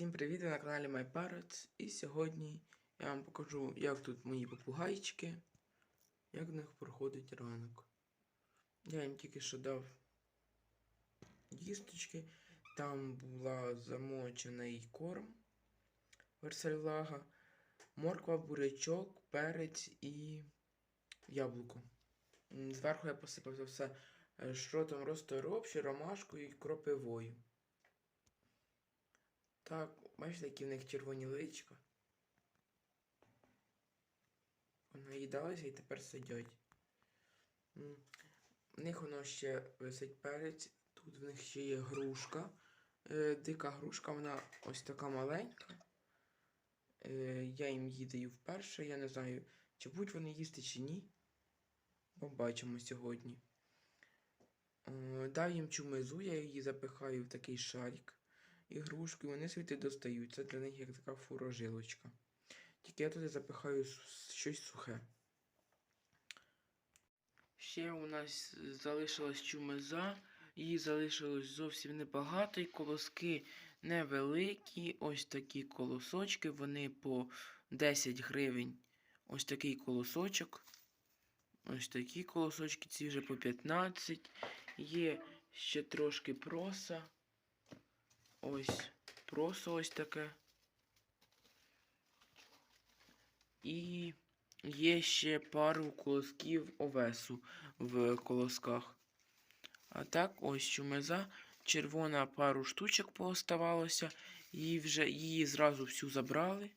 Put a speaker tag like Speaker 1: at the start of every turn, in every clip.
Speaker 1: Всім привіт! Ви на каналі MyParrots І сьогодні я вам покажу, як тут мої попугайчики, як в них проходить ранок. Я їм тільки що дав їсточки, там була замочений корм версальлага, морква, бурячок, перець і яблуко. Зверху я посипав це все е, шротом розторопші, ромашкою і кропивою. Так, бачите, які в них червоні личка. Наїдалися і тепер сидять. В них воно ще висить перець. Тут в них ще є грушка. Е, дика грушка, вона ось така маленька. Е, я їм її даю вперше. Я не знаю, чи будуть вони їсти чи ні. Побачимо сьогодні. Е, дав їм чумизу, я її запихаю в такий шарик ігрушки, вони звідти достають. Це для них як така фурожилочка. Тільки я туди запихаю щось сухе. Ще у нас залишилась чумиза, її залишилось зовсім небагато, і колоски невеликі. Ось такі колосочки, вони по 10 гривень. Ось такий колосочок. Ось такі колосочки, ці вже по 15. Є ще трошки проса. Ось просо ось таке. І є ще пару колосків овесу в колосках. А так, ось чумеза. Червона пару штучок пооставалося. Її вже її зразу всю забрали.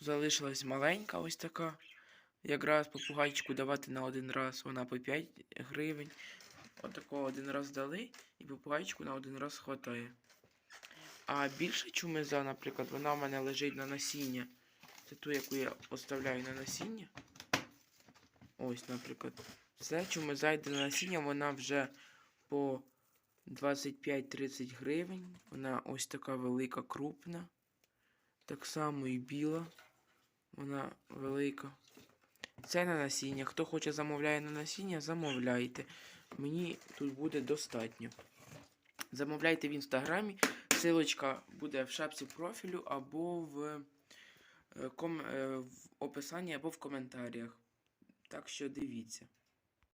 Speaker 1: Залишилась маленька ось така. Якраз попугайчику давати на один раз вона по 5 гривень. Отакого один раз дали, і попугайчику на один раз хватає. А більша чумиза, наприклад, вона в мене лежить на насіння. Це ту, яку я поставляю на насіння. Ось, наприклад. Це чумиза йде на насіння, вона вже по 25-30 гривень. Вона ось така велика, крупна. Так само і біла. Вона велика. Це на насіння. Хто хоче замовляє на насіння, замовляйте. Мені тут буде достатньо. Замовляйте в інстаграмі. Силочка буде в шапці профілю або в, е, ком, е, в описанні, або в коментарях. Так що дивіться.